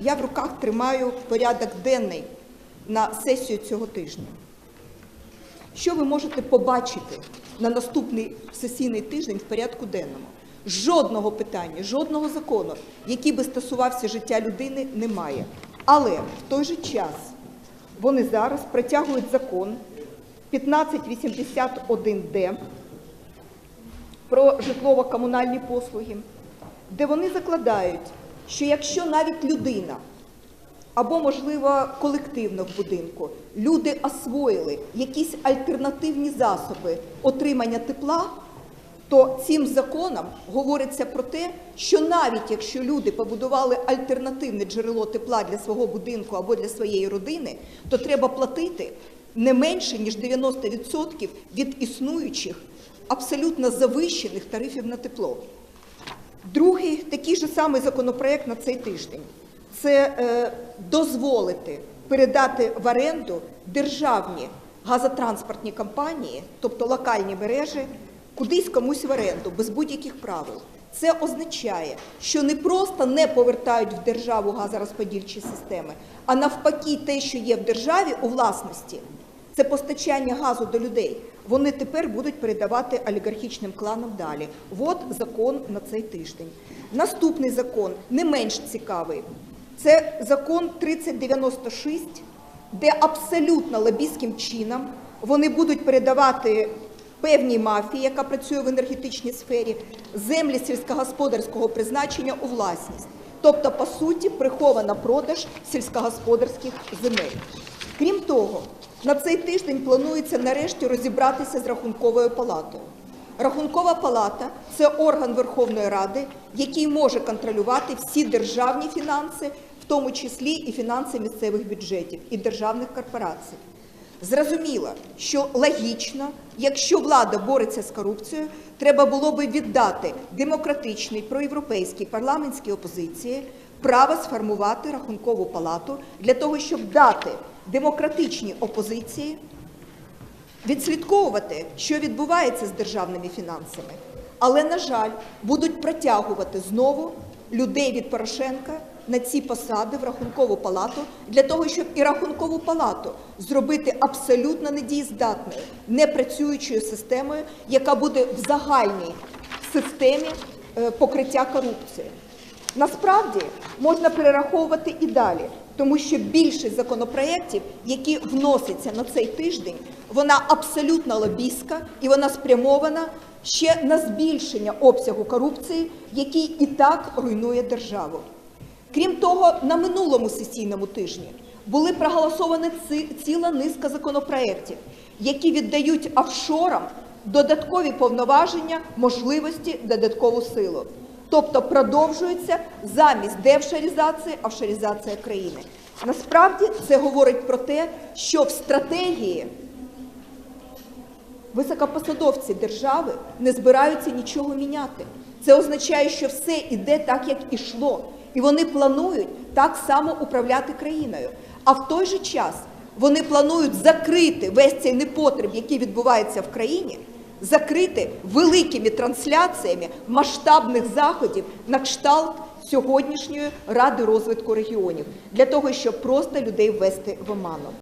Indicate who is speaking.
Speaker 1: Я в руках тримаю порядок денний на сесію цього тижня. Що ви можете побачити на наступний сесійний тиждень в порядку денному? Жодного питання, жодного закону, який би стосувався життя людини, немає. Але в той же час вони зараз протягують закон 1581Д про житлово-комунальні послуги, де вони закладають, що якщо навіть людина або, можливо, колективно в будинку люди освоїли якісь альтернативні засоби отримання тепла, то цим законом говориться про те, що навіть якщо люди побудували альтернативне джерело тепла для свого будинку або для своєї родини, то треба платити не менше ніж 90% від існуючих абсолютно завищених тарифів на тепло. Другий такий же самий законопроект на цей тиждень це е, дозволити передати в оренду державні газотранспортні компанії, тобто локальні мережі, кудись комусь в оренду без будь-яких правил. Це означає, що не просто не повертають в державу газорозподільчі системи, а навпаки, те, що є в державі у власності, це постачання газу до людей. Вони тепер будуть передавати олігархічним кланам далі. От закон на цей тиждень. Наступний закон не менш цікавий. Це закон 3096, де абсолютно лобістським чином вони будуть передавати певній мафії, яка працює в енергетичній сфері, землі сільськогосподарського призначення у власність. Тобто, по суті, прихована продаж сільськогосподарських земель. Крім того, на цей тиждень планується нарешті розібратися з рахунковою палатою. Рахункова палата це орган Верховної Ради, який може контролювати всі державні фінанси, в тому числі і фінанси місцевих бюджетів і державних корпорацій. Зрозуміло, що логічно, якщо влада бореться з корупцією, треба було би віддати демократичній проєвропейській парламентській опозиції право сформувати рахункову палату для того, щоб дати демократичній опозиції відслідковувати, що відбувається з державними фінансами. Але, на жаль, будуть протягувати знову людей від Порошенка на ці посади в рахункову палату для того, щоб і рахункову палату зробити абсолютно недієздатною, непрацюючою системою, яка буде в загальній системі е, покриття корупції. Насправді можна перераховувати і далі, тому що більшість законопроєктів, які вносяться на цей тиждень, вона абсолютно лобістська і вона спрямована ще на збільшення обсягу корупції, який і так руйнує державу. Крім того, на минулому сесійному тижні були проголосовані ціла низка законопроєктів, які віддають офшорам додаткові повноваження, можливості, додаткову силу. Тобто продовжується замість девшарізації офшоризація країни. Насправді це говорить про те, що в стратегії високопосадовці держави не збираються нічого міняти. Це означає, що все іде так, як ішло, і вони планують так само управляти країною. А в той же час вони планують закрити весь цей непотреб, який відбувається в країні, закрити великими трансляціями масштабних заходів на кшталт сьогоднішньої ради розвитку регіонів для того, щоб просто людей ввести в оману.